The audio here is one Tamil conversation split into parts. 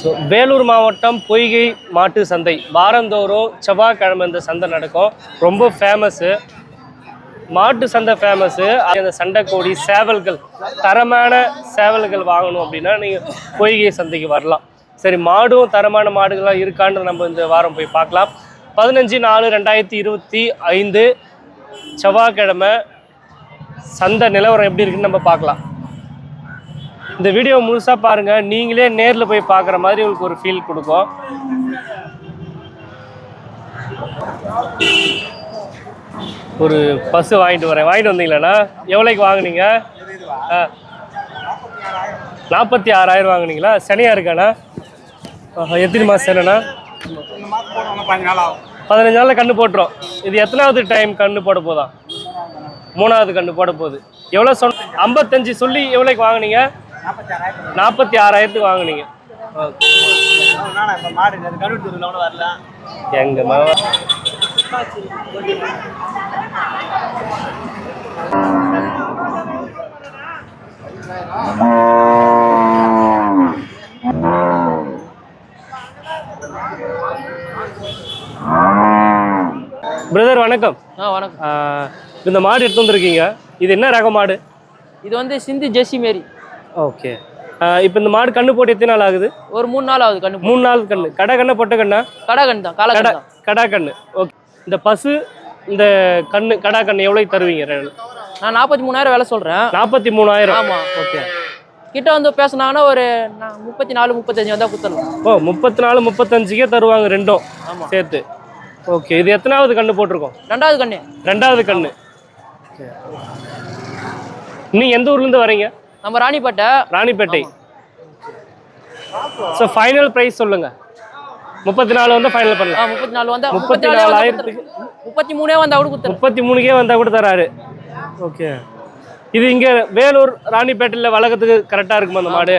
ஸோ வேலூர் மாவட்டம் பொய்கை மாட்டு சந்தை. வாரந்தோறும் செவ்வாய்க்கிழமை இந்த சந்தை நடக்கும். ரொம்ப ஃபேமஸ்ஸு மாட்டு சந்தை ஃபேமஸ்ஸு அந்த சண்டைக்கோடி சேவல்கள் தரமான சேவல்கள் வாங்கணும் அப்படின்னா நீங்கள் பொய்கை சந்தைக்கு வரலாம். சரி மாடும் தரமான மாடுகளாக இருக்கான்னு நம்ம இந்த வாரம் போய் பார்க்கலாம். பதினஞ்சு நாலு ரெண்டாயிரத்தி இருபத்தி ஐந்து செவ்வாய்க்கிழமை சந்தை நிலவரம் எப்படி இருக்குன்னு நம்ம பார்க்கலாம். இந்த வீடியோ முழுசாக பாருங்கள் நீங்களே நேரில் போய் பார்க்குற மாதிரி உங்களுக்கு ஒரு ஃபீல் கொடுக்கும். ஒரு பஸ்ஸு வாங்கிட்டு வரேன். வாங்கிட்டு வந்தீங்களாண்ணா? எவ்வளோக்கு வாங்குனீங்க? ஆ. நாற்பத்தி ஆறாயிரம் வாங்கினீங்களா? சனியாக இருக்காண்ணா? எத்தனை மாதம் சேனண்ணா? பதினஞ்சு நாளில் கண்ணு போட்டுரும். இது எத்தனாவது டைம் கண்ணு போட போதான் மூணாவது கண்ணு போட போகுது. எவ்வளோ சொன்ன ஐம்பத்தஞ்சு சொல்லி எவ்வளோக்கு வாங்குனீங்க? நாற்பத்தி ஆறாயிரத்துக்கு வாங்குனீங்க. எங்க மாவ பிரதர் வணக்கம். ஆ வணக்கம். இந்த மாடு எடுத்து வந்திருக்கீங்க. இது என்ன ரக மாடு? இது வந்து சிந்து ஜெர்சி மாரி. ஓகே. இப்போ இந்த மாடு கண்ணு போட்டு எத்தனை நாள் ஆகுது? ஒரு மூணு நாள் ஆகுது கண்ணு மூணு நாள் கண்ணு. கடை கண்ணை பொட்டை கண்ணா? கடை கண்ணு தான் காலை கடா கடா கண்ணு. ஓகே. இந்த பசு இந்த கண்ணு கடா கண்ணு எவ்வளோக்கு தருவீங்க நான் நாற்பத்தி மூணாயிரம் வேலை சொல்கிறேன் நாற்பத்தி மூணாயிரம். ஆமா. ஓகே. கிட்ட வந்து பேசுனாங்கன்னா ஒரு நா- முப்பத்தி நாலு முப்பத்தஞ்சு வந்தால் குத்தலாம். ஓ முப்பத்தி நாலு முப்பத்தஞ்சுக்கே தருவாங்க ரெண்டும் ஆமா. சேர்த்து. ஓகே. இது எத்தனாவது கண்ணு போட்டிருக்கோம்? ரெண்டாவது கண்ணு. ரெண்டாவது கண்ணு. நீங்க எந்த ஊர்லேருந்து வரீங்க? நம்ம Ranipet. Ranipet. So final price சொல்லுங்க. முப்பத்தி நாலு வந்து ஃபைனல் பண்ணலாம். முப்பத்தி நாலு வந்தா முப்பத்தி நாலு நாலாயிரத்துக்கு முப்பத்தி மூணே வந்தா கூட குத்தலாம் முப்பத்தி மூணுக்கே வந்தா கூட தராரு. ஓகே இது இங்க வேலூர் ராணிப்பேட்டையில் வளர்க்கறதுக்கு கரெக்டா இருக்குமா அந்த மாடு?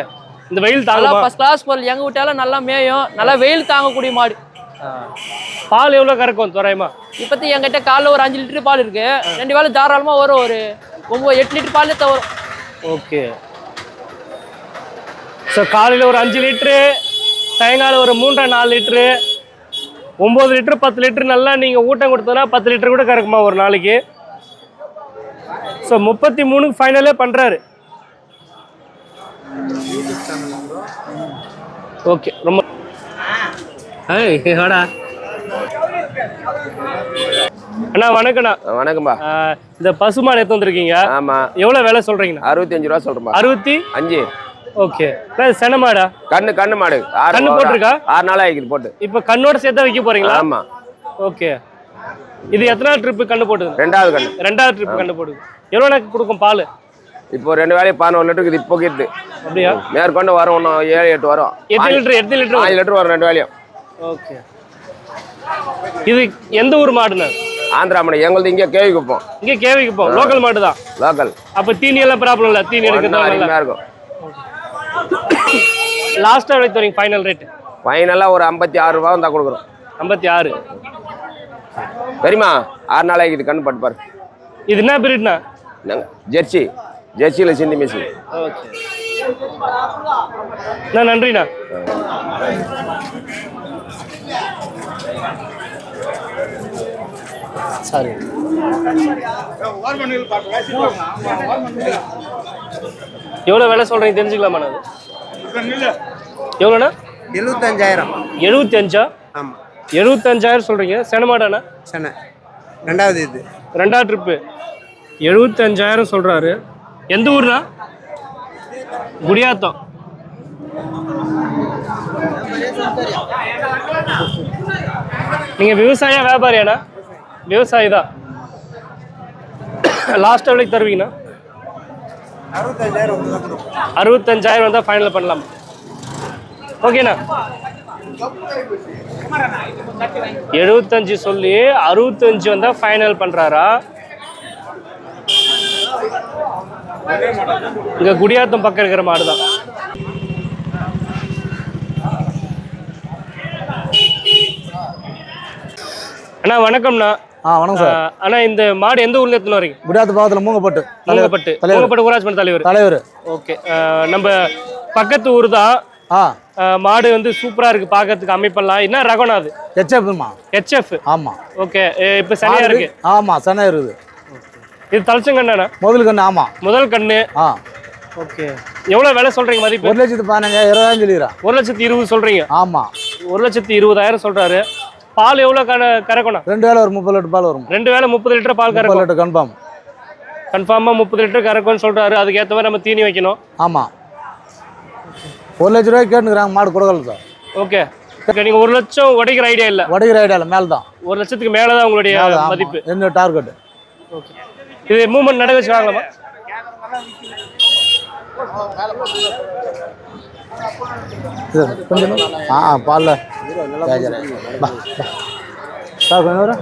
இந்த வெயில் நல்லா தாங்குமா? ஃபர்ஸ்ட் கிளாஸ் பொருள். எங்க விட்டாலும் நல்லா மேயும். நல்லா வெயில் தாங்கக்கூடிய மாடு. பால் எவ்வளோ கறக்கும் தோராயமா? இப்போத்தி என்கிட்ட காலைல ஒரு அஞ்சு லிட்டர் பால் இருக்கு. ரெண்டு வேளை தாராளமா வரும் ஒரு ஒம்பது எட்டு லிட்டர் பால் வரும் ஓகே. ஸோ காலையில் ஒரு அஞ்சு லிட்ரு சாயங்காலம் ஒரு மூன்றரை நாலு லிட்ரு ஒம்பது லிட்ரு பத்து லிட்ரு நல்லா நீங்கள் ஊட்டம் கொடுத்தனா பத்து லிட்ரு கூட கறக்குமா ஒரு நாளைக்கு. ஸோ முப்பத்தி மூணுக்கு ஃபைனலே பண்ணுறாரு ஓகே ரொம்ப ஏடா அண்ணா வணக்கண்ணா வணக்கம்பா. இந்த பசுமாடு எடுத்து வந்திருக்கீங்க. ஆமா. எவ்வளோ விலை சொல்கிறீங்கண்ணா அறுபத்தஞ்சு ரூபா சொல்றேன்பா அறுபத்தி? அஞ்சு. ஓகே. செனமாடா கண்ணு கண்ணு மாடு. ஆறு கண்ணு. போட்டிருக்கா? ஆறு நாள் ஆகிக்குது போட்டு. இப்போ கண்ணோட சேர்த்தா வைக்க போறீங்களா? ஆமா. ஓகே. இது எத்தனாவது ட்ரிப்பு கண்ணு போட்டுது? ரெண்டாவது கண்ணு. ரெண்டாவது ட்ரிப் கண்ணு போடுது எவ்வளோ எனக்கு கொடுக்கும் பால்? இப்போ ரெண்டு வேலையும் பதினொரு லிட்டருக்கு இப்போ இருக்குது அப்படியா? மேற்கொண்டு வரும் இன்னும் ஏழு எட்டு வரும். எத்தனை லிட்டர் எத்தனை லிட்டர் அஞ்சு லிட்டர் வரும் ரெண்டு வேலையும் ஓகே. இது எந்த ஊர் மாடுண்ணா? ஆந்திரா மாடு எங்களுது இங்கே கேவி குப்போம் இங்கே கேவிக்கு போ லோக்கல் மாடு தான் லோக்கல் அப்போ தீனி எல்லாம் ப்ராப்ளம் இல்லை? தீனி எடுக்கிறதா அருமையாக இருக்கும். லாஸ்ட்டாக எவ்வளோ தரீங்க ஃபைனல் ரேட் ஃபைனலாக ஒரு ஐம்பத்தி ஆறு ரூபா வந்தால் கொடுக்குறோம். ஐம்பத்தி ஆறு. சரிம்மா ஆறு நாள் ஆகிக்குது கண்ணு பட்டு பாரு. இது என்ன என்னங்க? ஜெர்சி. ஜெர்சியில் சிந்தி மிஷின். ஓகே. நன்றிண்ணா. சாரி எவ்வளோ விலை சொல்கிறீங்க தெரிஞ்சுக்கலாமா நான் எவ்வளோண்ணா எழுபத்தஞ்சாயிரம். எழுபத்தி அஞ்சா ஆமாம் எழுபத்தஞ்சாயிரம் சொல்கிறீங்க செனமாடாண்ணா சென்னை ரெண்டாவது இது. ரெண்டாவது ட்ரிப்பு எழுபத்தஞ்சாயிரம் சொல்கிறாரு எந்த ஊர்னா குடியாத்தம். நீங்கள் விவசாய வியாபாரியாண்ணா? விவசாயி தான் லாஸ்ட் எவ்வளோக்கு தருவீங்கண்ணா? அறுபத்தஞ்சாயிரம் அறுபத்தஞ்சாயிரம் வந்தால் ஃபைனல் பண்ணலாம்? ஓகேண்ணா. எழுபத்தஞ்சு சொல்லி அறுபத்தஞ்சு வந்தால் ஃபைனல் பண்ணுறாரா இங்கே குடியாத்தம் பக்கம் இருக்கிற மாடு தான் அண்ணா வணக்கம்ண்ணா. ஆ வணக்கம் சார். அண்ணா இந்த மாடு எந்த ஊர்ல எடுத்துன்னு வரீங்க? குடியாத்த பாகத்தில் மூங்கப்பட்டு. மூங்கப்பட்டு. மூங்கப்பட்டு ஊராட்சி மன்ற தலைவர். தலைவர். ஓகே. நம்ம பக்கத்து ஊர் தான். ஆ. மாடு வந்து சூப்பரா இருக்கு. பார்க்கறதுக்கு அமைப்பெல்லாம். என்ன ரகம்னா அது? ஹெச்எஃப்மா ஹெச்எஃப் ஆமாம் ஓகே. இப்போ சரியா இருக்கு? ஆமாம் சனை இருக்குது. இது தலைச்சங்கண்ணா முதல் கண்ணு ஆமாம் முதல் கண்ணு. ஆ. ஓகே. எவ்வளவு விலை சொல்றீங்க மதிப்பு? ஒரு லட்சத்து பதினஞ்சாயிரம் இருபதாயிரம் சொல்லிடுறேன். ஒரு லட்சத்தி இருபது சொல்றீங்க? ஆமாம் ஒரு லட்சத்தி இருபதாயிரம் சொல்றாரு. பால் எவ்வளவு கற கறக்கணும்? ரெண்டு வேலை ஒரு முப்பது லிட்டர் பால் வரும். ரெண்டு வேளை முப்பது லிட்டர் பால் கறக்கும். லிட்டர் கன்ஃபார்ம் கன்ஃபார்மா முப்பது லிட்டர் கறக்கும்னு சொல்றாரு. அதுக்கு ஏற்ற மாதிரி நம்ம தீனி வைக்கணும். ஆமாம் ஒரு லட்ச ரூபாய்க்கு கேட்டுக்கிறாங்க மாடு கொடுக்கல சார். ஓகே. ஓகே நீங்க ஒரு லட்சம் உடைக்கிற ஐடியா இல்ல. உடைக்கிற ஐடியாவில் மேலே தான் ஒரு லட்சத்துக்கு மேலதான் உங்களுடைய மதிப்பு. என்ன டார்கெட் இது மூவ்மெண்ட் நட கொஞ்சம் ஆ பாலில். சார் கொஞ்சம் வரும்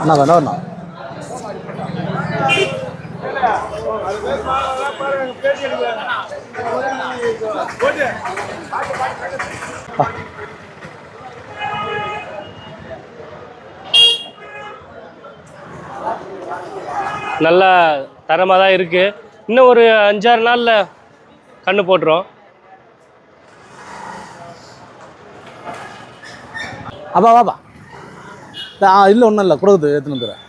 அண்ணா கொஞ்சம் வரணும். நல்லா தரமாக தான் இருக்கு. இன்னும் ஒரு அஞ்சாறு நாள்ல கண்ணு போட்டுரும். அப்பா வாப்பா இல்லை ஒன்றும் இல்லை. கொடுக்குது எடுத்துன்னு வந்துடுறேன்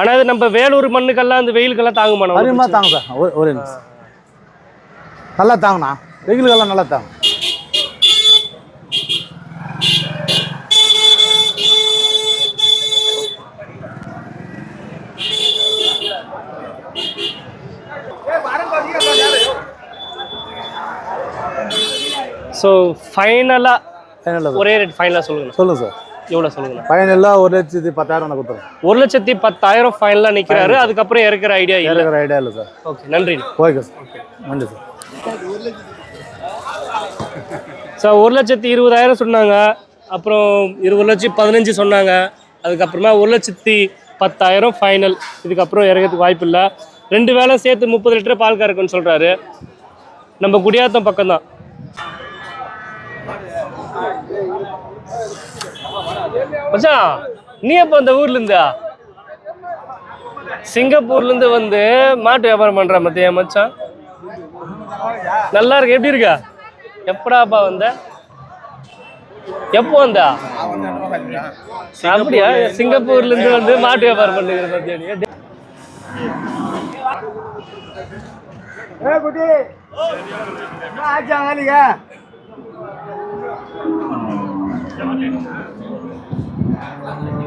ஆனா இது நம்ம வேலூர் மண்ணுக்கெல்லாம் இந்த வெயிலுக்கெல்லாம் தாங்குமா? அதிகமாக தாங்க சார். ஒரு ஒரு நிமிஷம். நல்லா தாங்கண்ணா. வெயிலுக்கெல்லாம் நல்லா தாங்க ஸோ ஃபைனலாக ஒரே ரேட் ஃபைனலாக சொல்லுங்க. சொல்லுங்கள் சார் எவ்வளோ சொல்லுங்கண்ணா ஃபைனலாக ஒரு லட்சத்தி பத்தாயிரம் நான் கொடுத்துறேன். ஒரு லட்சத்தி பத்தாயிரம் ஃபைனலாக நிற்கிறாரு அதுக்கப்புறம் இறக்குற ஐடியா இருக்கிற ஐடியா இல்லை சார் ஓகே நன்றி. ஓகே சார் நன்றி சார் ஸோ ஒரு லட்சத்தி இருபதாயிரம் சொன்னாங்க. அப்புறம் இருபது லட்சம் பதினஞ்சு சொன்னாங்க. அதுக்கப்புறமா ஒரு லட்சத்தி பத்தாயிரம் ஃபைனல் இதுக்கப்புறம் இறக்கிறதுக்கு வாய்ப்பு இல்லை. ரெண்டு வேளை சேர்த்து முப்பது லிட்டர் பால் கறக்குன்னு சொல்கிறாரு நம்ம குடியாத்தம் பக்கம்தான். மச்சான் நீ எப்போ அந்த ஊர்ல இருந்தா சிங்கப்பூர்ல இருந்து வந்து மாட்டு வியாபாரம் பண்ற மத்திய மச்சான் நல்லா இருக்கு எப்படி இருக்கா எப்படாப்பா வந்த எப்போ வந்தா அப்படியா சிங்கப்பூர்ல இருந்து வந்து மாட்டு வியாபாரம் பண்ணுகிற மத்தியா நீ?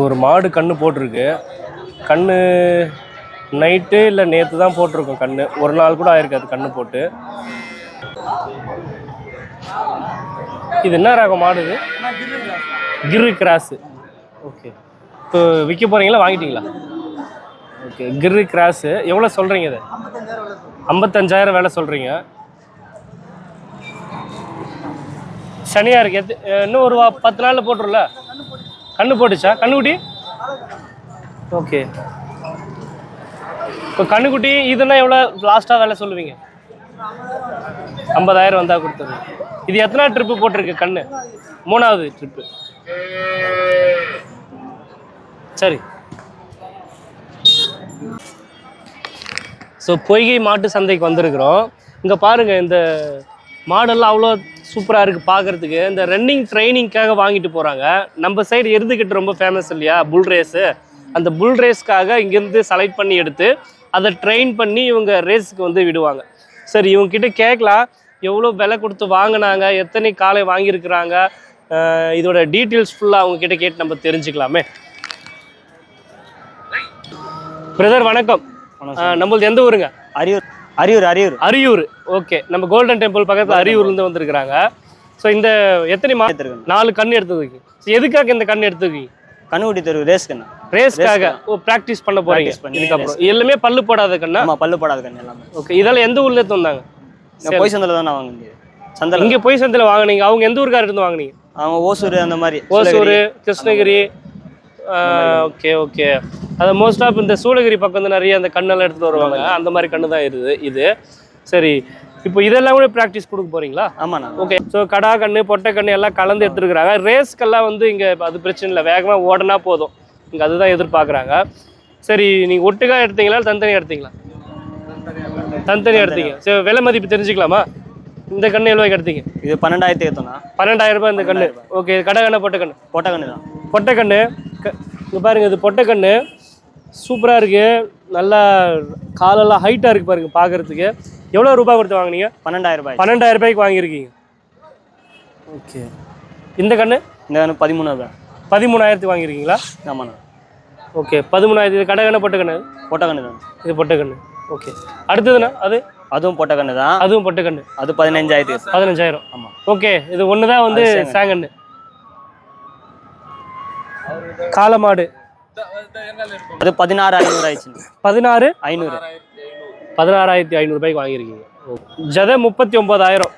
ஒரு மாடு கண்ணு போட்டிருக்கு. கண்ணு நைட்டு இல்லை நேற்று தான் போட்டிருக்கோம் கண்ணு. ஒரு நாள் கூட ஆயிருக்காது கண்ணு போட்டு. இது என்ன ரகம் மாடு இது? கிரு கிராஸு. ஓகே. இப்போ விற்க போகிறீங்களா வாங்கிட்டீங்களா? ஓகே கிரு கிராஸு. எவ்வளோ சொல்கிறீங்க இது? ஐம்பத்தஞ்சாயிரம் வேலை சொல்கிறீங்க சனியாக இருக்கு இன்னும் ஒரு வா- பத்து நாளில் போட்டுருல கண்ணு போட்டுச்சா? கண்ணுக்குட்டி? ஓகே. இப்போ கண்ணுக்குட்டி இதுன்னா எவ்வளோ லாஸ்ட்டாக வேலை சொல்லுவீங்க? ஐம்பதாயிரம் வந்தால் கொடுத்துருங்க. இது எத்தனை ட்ரிப்பு போட்டிருக்கு கண்ணு? மூணாவது ட்ரிப்பு சரி. ஸோ பொய்கை மாட்டு சந்தைக்கு வந்திருக்கிறோம். இங்கே பாருங்கள் இந்த மாடெல்லாம் அவ்வளோ சூப்பராக இருக்குது பார்க்குறதுக்கு இந்த ரன்னிங் ட்ரைனிங்க்காக வாங்கிட்டு போகிறாங்க நம்ம சைடு எருதுகிட்ட ரொம்ப ஃபேமஸ் இல்லையா? புல் ரேஸு அந்த புல் ரேஸ்க்காக இங்கேருந்து செலக்ட் பண்ணி எடுத்து அதை ட்ரெயின் பண்ணி இவங்க ரேஸுக்கு வந்து விடுவாங்க. சரி இவங்க கிட்ட கேட்கலாம். எவ்வளோ விலை கொடுத்து வாங்கினாங்க? எத்தனை காலை வாங்கியிருக்கிறாங்க? இதோட டீட்டெயில்ஸ் ஃபுல்லாக அவங்க கிட்ட கேட்டு நம்ம தெரிஞ்சுக்கலாமே. பிரதர் வணக்கம். நம்மளது எந்த ஊருங்க? அரியூர் அரியூர் அரியூர். அரியூர். ஓகே. நம்ம கோல்டன் டெம்பிள் பக்கத்துல அரியூர்லேருந்து வந்திருக்கிறாங்க. ஸோ இந்த எத்தனை மா. நாலு கண் எடுத்து வைக்கி ஸோ எதுக்காக இந்த கண் எடுத்து வைக்கி கண்ணுக்குட்டி தெரு ரேஸ் கண்ணு. ரேஸ்க்காக ஓ ப்ராக்டிஸ் பண்ண போறீங்க. இதுக்கப்புறம். எல்லாமே பல்லு போடாத கண்ணா? பல்லு போடாத கண்ணு எல்லாமே. ஓகே. இதெல்லாம் எந்த ஊர்ல இருந்து வந்தாங்க? போய் சந்தில தான் நான் வாங்கினது சந்தில இங்க போய் சந்தையில வாங்குனீங்க. அவங்க எந்த ஊருக்கார இருந்து வாங்குனீங்க? அவங்க ஓசூர் அந்த மாதிரி. ஓசூர் கிருஷ்ணகிரி. Okay okay. அது மோஸ்ட் ஆஃப் இந்த சூளகிரி பக்கம் வந்து நிறைய அந்த கண்ணெல்லாம் எடுத்துட்டு வருவாங்க. அந்த மாதிரி கண்ணு தான் இது இது. சரி இப்போ இதெல்லாம் கூட ப்ராக்டிஸ் கொடுக்க போறீங்களா? ஆமாண்ணா. ஓகே ஸோ கடா கண்ணு பொட்டை கண்ணு எல்லாம் கலந்து எடுத்துருக்குறாங்க. ரேஸ்க்கெல்லாம் வந்து இங்கே அது பிரச்சனை இல்லை. வேகமாக ஓடனா போதும். இங்கே அதுதான் எதிர்பார்க்குறாங்க. சரி நீங்கள் ஒட்டுக்கா எடுத்தீங்களா தனித்தனியாக எடுத்தீங்களா? தனித்தனியாக எடுத்தீங்க. சரி விலை மதிப்பு தெரிஞ்சுக்கலாமா? இந்த கண்ணு எவ்வளோ எடுத்தீங்க? இது பன்னெண்டாயிரத்தி ஏற்றோண்ணா பன்னெண்டாயிரம் ரூபாய் இந்த கண்ணு. ஓகே கடை கண்ணு பொட்டை கண்ணு போட்ட கண்ணு தான். பொட்டை கண்ணு க- இங்க பாருங்க இது பொட்டை கண்ணு. சூப்பராக இருக்கு. நல்லா காலெல்லாம் ஹைட்டாக இருக்கு பாருங்க பார்க்கறதுக்கு எவ்வளோ ரூபாய் கொடுத்து வாங்குனீங்க? பன்னெண்டாயிரம் ரூபாய். பன்னெண்டாயிரம் ரூபாய்க்கு வாங்கியிருக்கீங்க. ஓகே. இந்த கண்ணு? இந்த கண்ணு பதிமூணு ரூபாய். பதிமூணாயிரத்துக்கு வாங்கியிருக்கீங்களா? ஆமாண்ணா. ஓகே பதிமூணாயிரத்து இது கடை கண்ணு பொட்டை கண்ணு? போட்ட கண்ணு தான் இது பொட்டை கண்ணு. ஓகே. அடுத்ததுண்ணா அது? அதுவும் போட்ட கண்ணு தான் அதுவும் பொட்டை கண்ணு. அது பதினஞ்சாயிரத்தி பதினஞ்சாயிரம். பதினஞ்சாயிரம் ஆமா. ஓகே இது ஒன்று தான் வந்து சேங்கண்ணு. காளமாடு அது பதினாறு ஐநூறு ஆயிடுச்சு பதினாறு? ஐநூறு. பதினாறாயிரத்தி ஐநூறுபாய்க்கு வாங்கியிருக்கீங்க. ஜத முப்பத்தி ஒன்பதாயிரம்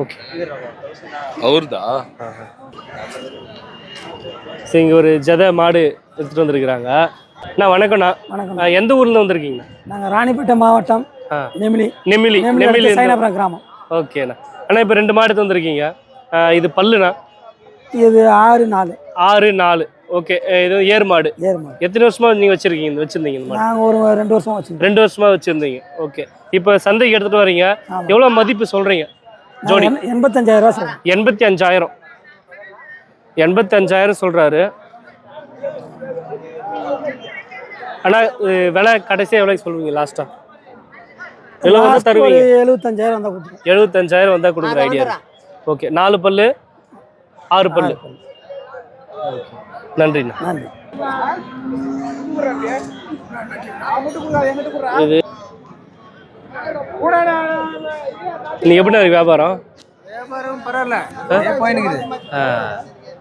ஓகே. அவர்தா? சரி இங்கே ஒரு ஜத மாடு எடுத்துகிட்டு வந்திருக்கிறாங்க. அண்ணா வணக்கம்ண்ணா. வணக்கம் எந்த ஊர்ல வந்திருக்கீங்கண்ணா? நாங்கள் ராணிப்பேட்டை மாவட்டம் நெமிலி. நெமிலி நெமிலி சைனாபுரம் கிராமம். ஓகேண்ணா. அண்ணா இப்போ ரெண்டு மாடு எடுத்து வந்திருக்கீங்க. இது பல்லுண்ணா. இது ஆறு நாலு. ஆறு நாலு. ஓகே. இது ஏர் மாடு எத்தனை வருஷமா நீங்கள் வச்சிருக்கீங்க வச்சிருந்தீங்க இந்த நாங்கள் ஒரு ரெண்டு வருஷமா வச்சுருக்கோம். ரெண்டு வருஷமா வச்சிருந்தீங்க. ஓகே. இப்போ சந்தைக்கு எடுத்துட்டு வரீங்க. எவ்வளோ மதிப்பு சொல்றீங்க? ஜோடி. எண்பத்தஞ்சாயிரம் ரூபா சொல்லுவோம் எண்பத்தி அஞ்சாயிரம் எண்பத்தி அஞ்சாயிரம் சொல்றாரு ஆனா விலை கடைசியா எவ்வளவு சொல்லுவீங்க லாஸ்டா தருவீங்க. எழுபத்தஞ்சாயிரம் வந்தால் கொடுத்துருவோம். எழுபத்தஞ்சாயிரம் வந்தா கொடுக்குற ஐடியா ஓகே. நாலு பல்லு ஆறு பல்லு. நன்றிண்ணா. நன்றி. இது நீ எப்படிண்ணா இருக்கு வியாபாரம்? வியாபாரம் பரவாயில்ல. போயினுக்குது ஆ.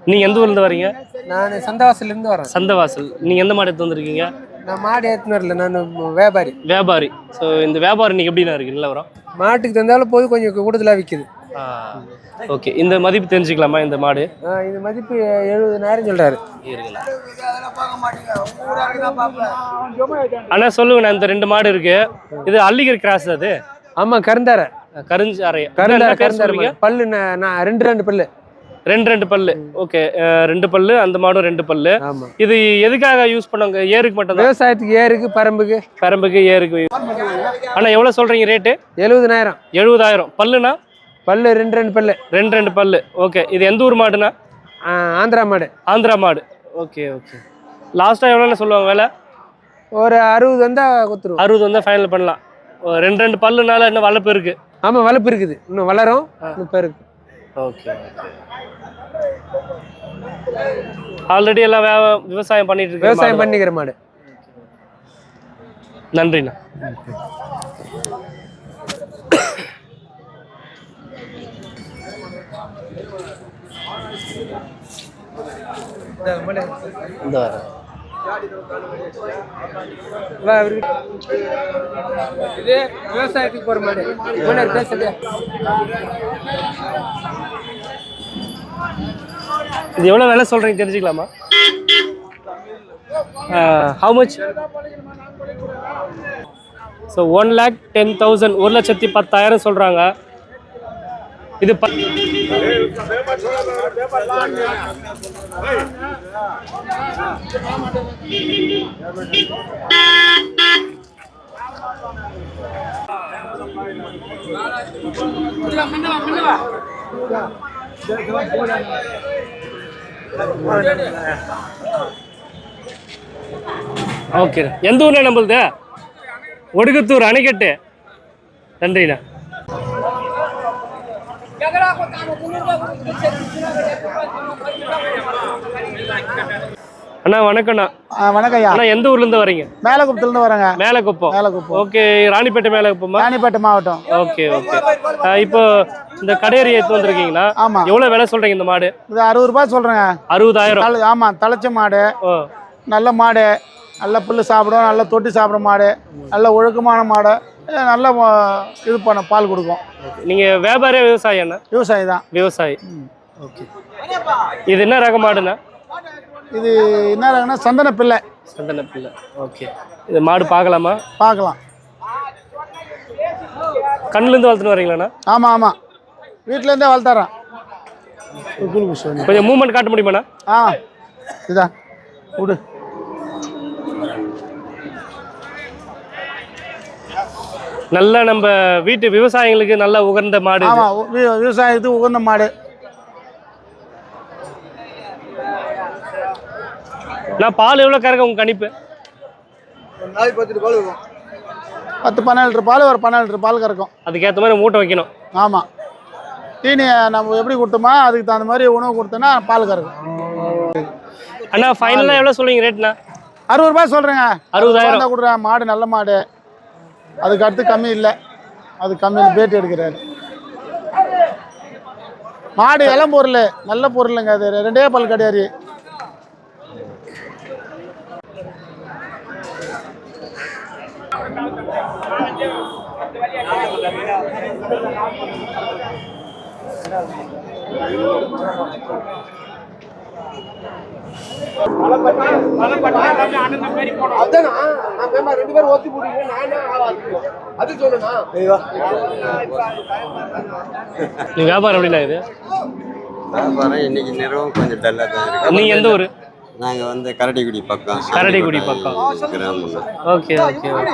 நீங்க எந்த ஊர்ல இருந்து வரீங்க? நான் சந்தவாசலேருந்து வரேன். சந்தவாசல். நீங்க எந்த மாடு எடுத்து வந்திருக்கீங்க? நான் மாடு ஏற்றுன்னு வரல. நான் வியாபாரி. வியாபாரி. ஸோ இந்த வியாபாரம் இன்னைக்கு எப்படிண்ணா இருக்கு நிலவரம்? மாட்டுக்கு தந்தாலும் போது கொஞ்சம் கூடுதலாக விற்குது ஓகே இந்த மதிப்பு தெரிஞ்சுக்கலாமா இந்த மாடு? இது மதிப்பு எழுபதாயிரம் சொல்கிறாரு அண்ணா சொல்லுங்கண்ணா இந்த ரெண்டு மாடு இருக்கு. இது அள்ளிகர் கிராஸ் அது? ஆமாம் கருந்தார. கருஞ்சாரை கருந்தார பேர் கருந்தார பல்லு நான் ரெண்டு ரெண்டு பல்லு. ரெண்டு ரெண்டு பல்லு. ஓகே ரெண்டு பல்லு அந்த மாடும் ரெண்டு பல்லு. ஆமாம் இது எதுக்காக யூஸ் பண்ணுவாங்க? ஏருக்கு மட்டும் விவசாயத்துக்கு ஏருக்கு பரம்புக்கு. கரம்புக்கு ஏருக்கு. அண்ணா எவ்வளோ சொல்றீங்க ரேட்டு எழுபதனாயிரம். எழுபதாயிரம். பல்லுண்ணா பல்லு ரெண்டு ரெண்டு பல்லு. ரெண்டு ரெண்டு பல்லு. ஓகே இது எந்த ஊர் மாடுண்ணா? ஆந்திரா மாடு. ஆந்திரா மாடு. ஓகே ஓகே லாஸ்ட்டாக எவ்வளோண்ணா சொல்லுவாங்க விலை? ஒரு அறுபது வந்தால் கொடுத்துருவோம். அறுபது வந்தால் ஃபைனல் பண்ணலாம். ரெண்டு ரெண்டு பல்லுனால இன்னும் வளர்ப்பு இருக்கு. ஆமாம் வளர்ப்பு இருக்குது. இன்னும் வளரும். இன்னும் பெருக்கு ஓகே ஆல்ரெடி எல்லாம் வே- விவசாயம் பண்ணிட்டு இருக்கு விவசாயம் பண்ணிக்கிற மாடு. நன்றிண்ணா. இந்த. இது விவசாயத்துக்கு போகிற மாடு. இது எவ்வளோ விலை சொல்கிறீங்க தெரிஞ்சுக்கலாமா? How much so one lakh ten thousand ஒரு லட்சத்தி பத்தாயிரம் சொல்கிறாங்க இது ஓகே எந்த ஊர்ல நம்மளுது ஒடுகுத்தூர் அணைக்கட்டு. நன்றிண்ணா. அண்ணா வணக்கம்ண்ணா. வணக்கம் ஐயா அண்ணா எந்த ஊர்ல இருந்து வரீங்க? மேலகுப்பத்துலேருந்து வரேங்க. மேலக்குப்பம் மேலகுப்பம். ஓகே ராணிப்பேட்டை மேலக்குப்பமா ராணிப்பேட்டை மாவட்டம். Okay okay. இப்போ இந்த கடையறி எடுத்து வந்திருக்கீங்களா? ஆமா. எவ்வளவு விலை சொல்றீங்க இந்த மாடு? இது அறுபது ரூபாய் சொல்கிறேங்க அறுபதாயிரம். ஆமாம் தலைச்ச மாடு. ஓ. நல்ல மாடு. நல்ல புல்லு சாப்பிடும் நல்ல தொட்டி சாப்பிட்ற மாடு. நல்ல ஒழுக்கமான மாடு. நல்ல இது பண்ண பால் கொடுக்கும். நீங்க வியாபாரியா விவசாயி அண்ணா விவசாயி தான். விவசாயி. ஓகே இது என்ன ரக மாடுண்ணா? இது என்ன ரகம்னா சந்தன பிள்ளை. சந்தன பிள்ளை. ஓகே இது மாடு பார்க்கலாமா? பார்க்கலாம். கண்ணுல இருந்து வளர்த்துன்னு வரீங்களாண்ணா? ஆமாம் ஆமாம் வீட்டிலேருந்தே வளர்த்தாரன் கொஞ்சம் மூவ்மெண்ட் காட்ட முடியுமாண்ணா? ஆ. இதா விடு. நல்ல நம்ம வீட்டு விவசாயிகளுக்கு நல்ல உகந்த மாடு விவசாயத்துக்கு உகந்த மாடு. நான் பால் எவ்வளோ கறக்க உங்க கணிப்பு? பத்து பன்னெண்டு லிட்டர் பால் ஒரு பன்னெண்டு லிட்டர் பால் கறக்கும். அதுக்கேற்ற மாதிரி மூட்டை வைக்கணும். ஆமாம் தீனியை நம்ம எப்படி கொடுத்தோமோ அதுக்கு தகுந்த மாதிரி உணவு கொடுத்தோன்னா பால் கறக்கும். அண்ணா ஃபைனலாக எவ்வளோ சொல்றீங்க ரேட்ண்ணா அறுபது ரூபாய் சொல்கிறேங்க அறுபதாயிரம். கொடுக்குறேன் மாடு நல்ல மாடு. அதுக்கு அடுத்து கம்மி இல்லை. அது கம்மி பேட்டி எடுக்கிறாரு. மாடு இளம் பொருள். நல்ல பொருளுங்க அது. ரெண்டே பல் கிடையாது நீ வியாபாரம் எப்படிண்ணா இது? வியாபாரம் இன்னைக்கு நிறுவனம் கொஞ்சம் டல்லாக தான் இருக்கு. நீங்க எந்த ஊர்? நாங்கள் வந்து கரடிக்குடி பக்கம். கரடிக்குடி பக்கம். Okay okay okay.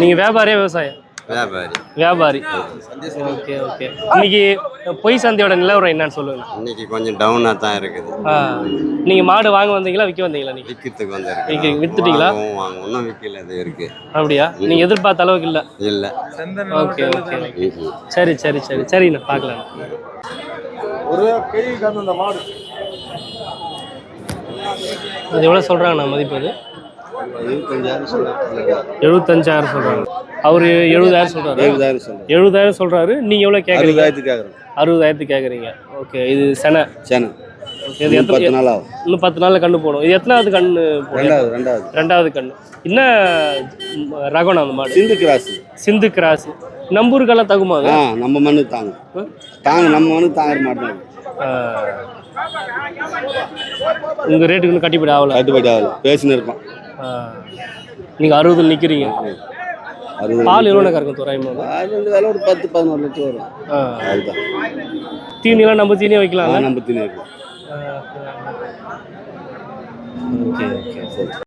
நீங்க வியாபாரியா விவசாயம் வியாபாரி. வியாபாரி. Okay okay. இன்னைக்கு பொய் சந்தையோட நிலவரம் என்னன்னு சொல்லுங்க. இன்னைக்கு கொஞ்சம் டவுனாக தான் இருக்குது. நீங்க மாடு வாங்க வந்தீங்களா விற்க வந்தீங்களா நீங்க விற்கிறதுக்கு விக்க- வந்து வித்துட்டீங்களா? வாங்க இன்னும் விற்கல அது இருக்கு. அப்படியா? நீங்க எதிர்பார்த்த அளவுக்கு இல்ல. இல்லை. ஓகே ஓகே சரி சரி சரி. சரிண்ணா பார்க்கலாம். அது எவ்வளோ சொல்கிறாங்கண்ணா மதிப்பு அது? எழுபத்தஞ்சாயிரம் சொல்கிறாங்க அவர் எழுபதாயிரம் சொல்கிறாரு எழுபதாயிரம் சொல்லுங்கள் எழுபதாயிரம் சொல்கிறாரு நீங்கள் எவ்வளோ கேட்குறீங்க அறுபதாயிரத்துக்கு கேட்குறோம் அறுபதாயிரத்துக்கு கேட்குறீங்க ஓகே இது செனை. சரி இது எத்தனை பத்து நாள் ஆகும். இன்னும் பத்து நாளில் கண்ணு போடும். இது எத்தனாவது கண்ணு போடும்? ரெண்டாவது ரெண்டாவது. ரெண்டாவது கண்ணு. என்ன ம், ரகம்ண்ணா அந்த மாடு? சிந்து கிராஸ் சிந்து கிராஸ் நம்பூருக்கெல்லாம் தகுமா? ஆ நம்ம மண்ணு தாங்க தாங்க நம்ம மண்ணு தாங்க மாட்டோம் ஆ. உங்க ரேட்டுக்கு இன்னும் கட்டிப்படி ஆகல. கட்டுப்படி ஆகல. பேசின்னு இருக்கோம் நீங்கள் அறுபதுல நிற்கிறீங்க அறுபது பால் எவ்வளோ கறக்கும் தோராயமாக அது வந்து விலை ஒரு பத்து பதினோரு லிட்டர் வரும். அதுதான். தீனியெல்லாம் நம்ம தீனியே வைக்கலாம்ல? நம்ம தின்னு இருக்கும் ஓகே ஓகே. சரி.